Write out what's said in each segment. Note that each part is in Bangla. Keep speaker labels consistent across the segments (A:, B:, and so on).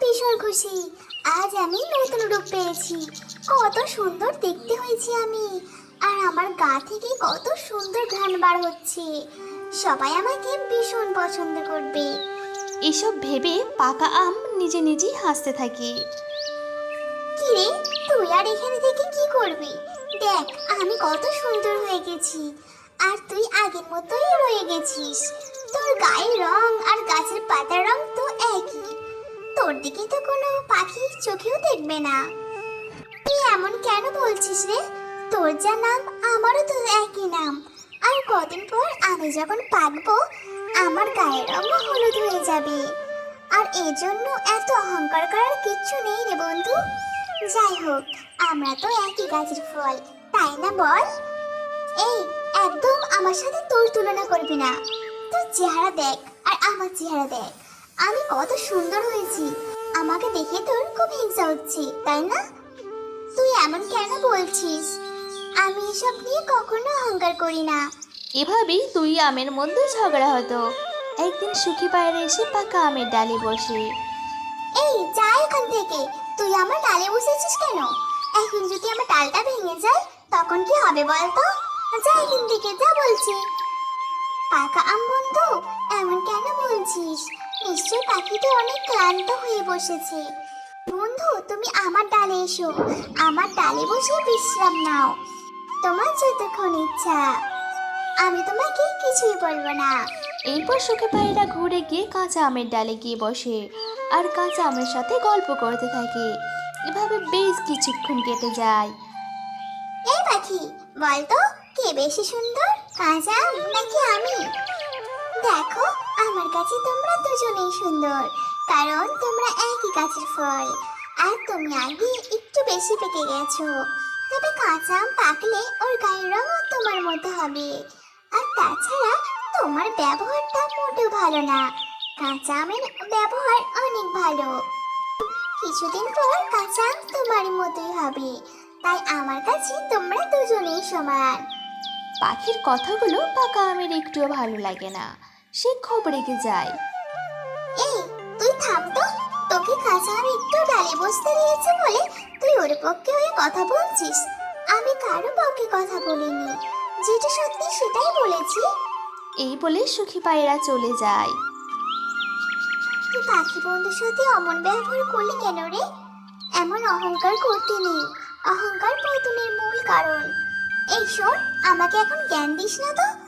A: ভীষণ খুশি। আজ আমি নতুন রূপ পেয়েছি। কত সুন্দর দেখতে হয়েছি আমি। আর আমার গা থেকে কত সুন্দর ঘ্রাণ বার হচ্ছে। সবাই আমাকে ভীষণ পছন্দ করবে।
B: এসব ভেবে পাকা আম নিজে নিজেই হাসতে থাকে।
A: কিরে, তুই আর এখানে থেকে কি করবি? দেখ, আমি কত সুন্দর হয়ে গেছি। আর তুই আগের মতোই রয়ে গেছিস। তোর গায়ের রং আর তোর দিকে তো কোনো পাখি চোখেও দেখবে না। তুই এমন কেন বলছিস রে? তোর যা নাম, আমারও তো একই নাম। আর কদিন পর আমি যখন পাকবো, আমার গায়ের রঙও হলুদ হয়ে যাবে। আর এজন্য এত অহংকার করার কিচ্ছু নেই রে বন্ধু। যাই হোক, আমরা তো একই গাছের ফল, তাই না বল? এই, একদম আমার সাথে তোর তুলনা করবি না। তোর চেহারা দেখ, আর আমার চেহারা দেখ। আমি কত সুন্দর হয়েছি। আমাকে দেখে তোর খুব হিংসা হচ্ছে তাই না? তুই এমন কেন বলছিস? আমি এসব নিয়ে কখনো অহংকার করি না।
B: এভাবেই তুই আমের মধ্যে ঝগড়া হতো। একদিন সুখী পায়রা এসে পাকা আমের ডালে বসে।
A: এই যা এখান থেকে। তুই আমার ডালে বসেছিস কেন? এখন যদি আমার ডালটা ভেঙে যায় তখন কি হবে বলতো? যা এখান থেকে যা বলছি। পাকা আম বন্ধু এমন কেন বলছিস নিশ্চয় পাখিটা অনেক ক্লান্ত হয়ে বসেছে। বন্ধু, তুমি আমার ডালে এসো। আমার ডালে বসে বিশ্রাম নাও। তোমার যতক্ষণ ইচ্ছা। আমি তোমাকে কিছুই বলব না।
B: এরপর সুখী পায়রা ঘুরে গিয়ে কাঁচা আমের ডালে গিয়ে বসে আর কাঁচা আমের সাথে গল্প করতে থাকে। এভাবে বেশ কিছুক্ষণ কেটে যায়।
A: এই পাখি, বলতো, কে বেশি সুন্দর, কাঁচা আম নাকি আমি? দেখো আমার কাছে তোমরা দুজনেই সুন্দর, কারণ তোমরা একই গাছের ফল। আর তুমি আগে একটু বেশি পেকে গেছো, তবে কাঁচা আম পাকলে ওর গায়ের রঙও তোমার মতো হবে। আর তাছাড়া তোমার ব্যবহারটা মোটেও ভালো না, কাঁচা আমের ব্যবহার অনেক ভালো। কিছুদিন পর কাঁচা আম তোমার মতোই হবে, তাই আমার কাছে তোমরা দুজনেই সমান।
B: পাখির কথাগুলো পাকা আমের একটুও ভালো লাগে না। সে খুব রেগে যায়।
A: এই তুই থাম তো। তোকে কাঁচা আম একটু ডালে বসতে দিয়েছে বলে তুই ওর পক্ষে হয়ে কথা বলছিস। আমি কারও পক্ষে কথা বলিনি। যেটা সত্যি সেটাই বলেছি।
B: এই বলে সুখী পায়রা চলে যায়।
A: তুই পাখি বন্ধুর সাথে অমন ব্যবহার করলি কেন রে? এমন অহংকার করতে নেই। অহংকার পতনের মূল কারণ। এই শোন আমাকে এখন জ্ঞান দিস না তো।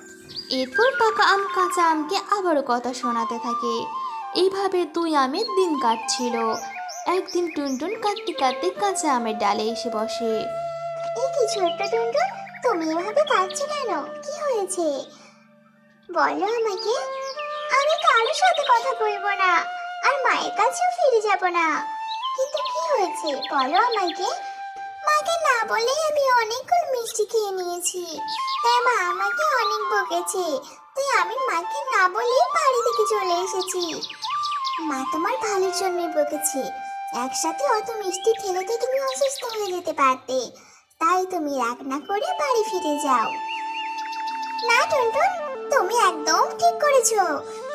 B: এরপর পাকা আম, কাঁচা আমকে আবারও কথা শোনাতে থাকে। এইভাবে দুই আমের দিন কাটছিল। একদিন টুনটুন কাটতে কাটতে কাঁচা আমের ডালে এসে বসে।
A: এই কি ছোট্ট টুনটুন, তুমি এভাবে কাঁদছো কেন? কি হয়েছে? বলো আমাকে। আমি কারোর সাথে কথা বলব না, আর মায়ের কাছেও ফিরে যাব না। কিন্তু কি হয়েছে? বলো আমাকে। মাকে না বলে আমি অনেকক্ষণ মিষ্টি খেয়ে নিয়েছি। তাই মা আমাকে অনেক বকেছে। তাই আমি মাকে না বলে বাড়ি থেকে চলে এসেছি। মা তোমার ভালোর জন্যই বকেছে। একসাথে অত মিষ্টি খেলে তো তুমি অসুস্থ হয়ে যেতে পারতে। তাই তুমি রাগ না করে বাড়ি ফিরে যাও। না, টুনটুন, তুমি একদম ঠিক করেছ।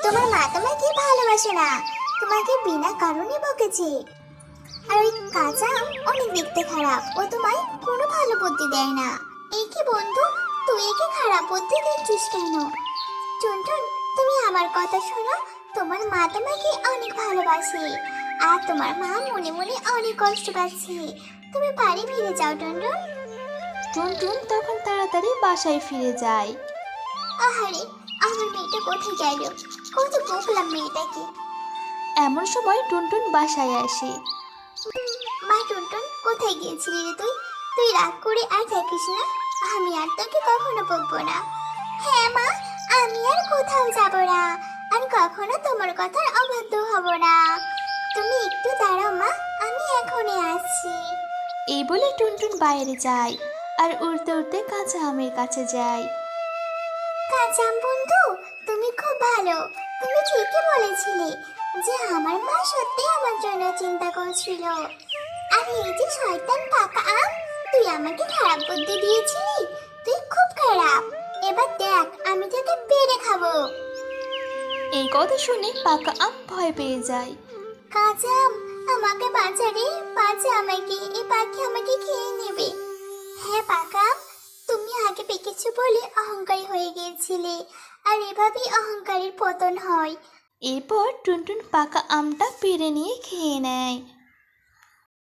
A: তোমার মা তোমাকে ভালোবাসে না। তোমাকে বিনা কারণে বকেছে। আর ওই কাঁচা অনেক দেখতে খারাপ। ও তোমায় কোনো ভালো বুদ্ধি দেয় না। এই কি বন্ধু? তুই একে খারাপ বুদ্ধি দিচ্ছিস কেন? টুনটুন তুমি আমার কথা শোনো। তোমার মা তোমাকে অনেক ভালোবাসে। আর তোমার মা মনে মনে অনেক কষ্ট পাচ্ছে। তুমি বাড়ি ফিরে যাও টুনটুন।
B: টুনটুন তখন তাড়াতাড়ি বাসায় ফিরে যায়।
A: আহারে আমার মেয়েটা কোথায় গেল? কত বকলাম মেয়েটাকে।
B: এমন সময় টুনটুন বাসায় আসে।
A: মা টুনটুন কোথায় গিয়েছিলি রে তুই? তুই রাগ করে আর থাকিস না। আমি আর তোকে কখনো বকবো না। হ্যাঁ মা আমি আর কোথাও যাব না। আর কখনো তোমার কথার অবাধ্য হব না। তুমি একটু দাঁড়াও মা আমি এখনই আসছি।
B: এই বলে টুনটুন বাইরে যায় আর উড়তে উড়তে কাঁচা আমের কাছে যায়।
A: কাজাম বন্ধু তুমি খুব ভালো। তুমি ঠিকই বলেছিলে যে আমার মা সত্যি আমার জন্য চিন্তা করছিল। আর এই যে শয়তান পাকা আম তুই আমাকে খারাপ বুদ্ধি দিয়েছিলি? তুই খুব খারাপ। এবার দেখ আমি তোকে পেরে খাব।
B: এই কথা শুনে পাকা আম ভয় পেয়ে যায়।
A: কাজাম আমাকে বাঁচা রে বাঁচা আমাকে এই পাখি আমাকে খেয়ে নেবে। হ্যাঁ পাকা আম, তুমি আগে পেকেছো বলে অহংকারী হয়ে গিয়েছিলে আর এভাবেই অহংকারের পতন হয়।
B: এরপর টুনটুন পাকা আমটা পেরে নিয়ে খেয়ে নেয়।